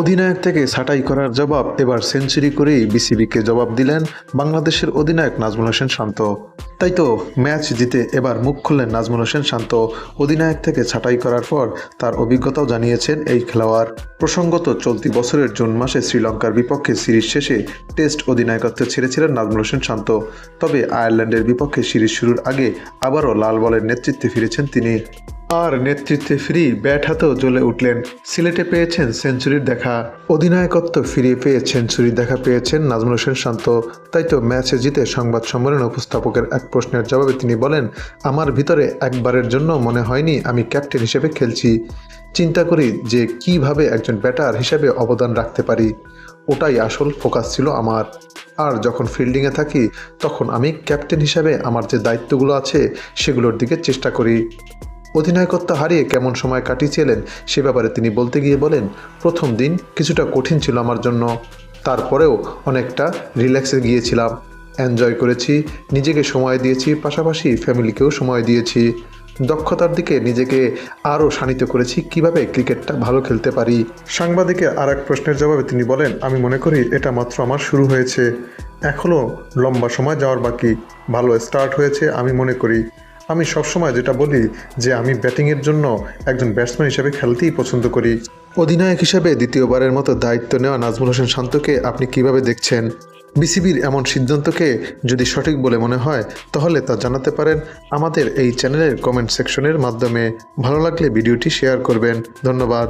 অধিনায়ক থেকে ছাঁটাই করার জবাব এবার সেঞ্চুরি করেই বিসিবিকে জবাব দিলেন বাংলাদেশের অধিনায়ক নাজমুল হোসেন শান্ত। তাই তো ম্যাচ জিতে এবার মুখ খুললেন নাজমুল হোসেন শান্ত। অধিনায়ক থেকে ছাঁটাই করার পর তার অভিজ্ঞতাও জানিয়েছেন এই খেলোয়াড়। প্রসঙ্গত চলতি বছরের জুন মাসে শ্রীলঙ্কার বিপক্ষে সিরিজ শেষে টেস্ট অধিনায়কত্ব ছেড়েছিলেন নাজমুল হোসেন শান্ত। তবে আয়ারল্যান্ডের বিপক্ষে সিরিজ শুরুর আগে আবারও লাল বলের নেতৃত্বে ফিরেছেন তিনি। আর নেতৃত্বে ফিরি ব্যাট হাতেও জ্বলে উঠলেন। সিলেটে পেয়েছেন সেঞ্চুরির দেখা। অধিনায়কত্ব ফিরিয়ে পেয়ে সেঞ্চুরির দেখা পেয়েছেন নাজমুল হোসেন শান্ত। তাই তো ম্যাচে জিতে সংবাদ সম্মেলনে উপস্থাপকের এক প্রশ্নের জবাবে তিনি বলেন, আমার ভিতরে একবারের জন্য মনে হয়নি আমি ক্যাপ্টেন হিসেবে খেলছি। চিন্তা করি যে কীভাবে একজন ব্যাটার হিসেবে অবদান রাখতে পারি। ওটাই আসল ফোকাস ছিল আমার। আর যখন ফিল্ডিংয়ে থাকি, তখন আমি ক্যাপ্টেন হিসাবে আমার যে দায়িত্বগুলো আছে সেগুলোর দিকে চেষ্টা করি। অধিনায়কত্ব হারিয়ে কেমন সময় কাটিয়েছিলেন সে ব্যাপারে তিনি বলতে গিয়ে বলেন, প্রথম দিন কিছুটা কঠিন ছিল আমার জন্য। তারপরেও অনেকটা রিল্যাক্সে গিয়েছিলাম। এনজয় করেছি, নিজেকে সময় দিয়েছি, পাশাপাশি ফ্যামিলিকেও সময় দিয়েছি। দক্ষতার দিকে নিজেকে আরও শানিত করেছি, কীভাবে ক্রিকেটটা ভালো খেলতে পারি? সাংবাদিকের আর এক প্রশ্নের জবাবে তিনি বলেন, আমি মনে করি এটা মাত্র আমার শুরু হয়েছে। এখনও লম্বা সময় যাওয়ার বাকি। ভালো স্টার্ট হয়েছে, আমি মনে করি। আমি সবসময় যেটা বলি যে আমি ব্যাটিংয়ের জন্য একজন ব্যাটসম্যান হিসেবে খেলতেই পছন্দ করি। অধিনায়ক হিসেবে দ্বিতীয়বারের মতো দায়িত্ব নেওয়া নাজমুল হোসেন শান্তকে আপনি কীভাবে দেখছেন? বিসিবির এমন সিদ্ধান্তকে যদি সঠিক বলে মনে হয়, তাহলে তা জানাতে পারেন আমাদের এই চ্যানেলের কমেন্ট সেকশনের মাধ্যমে। ভালো লাগলে ভিডিওটি শেয়ার করবেন। ধন্যবাদ।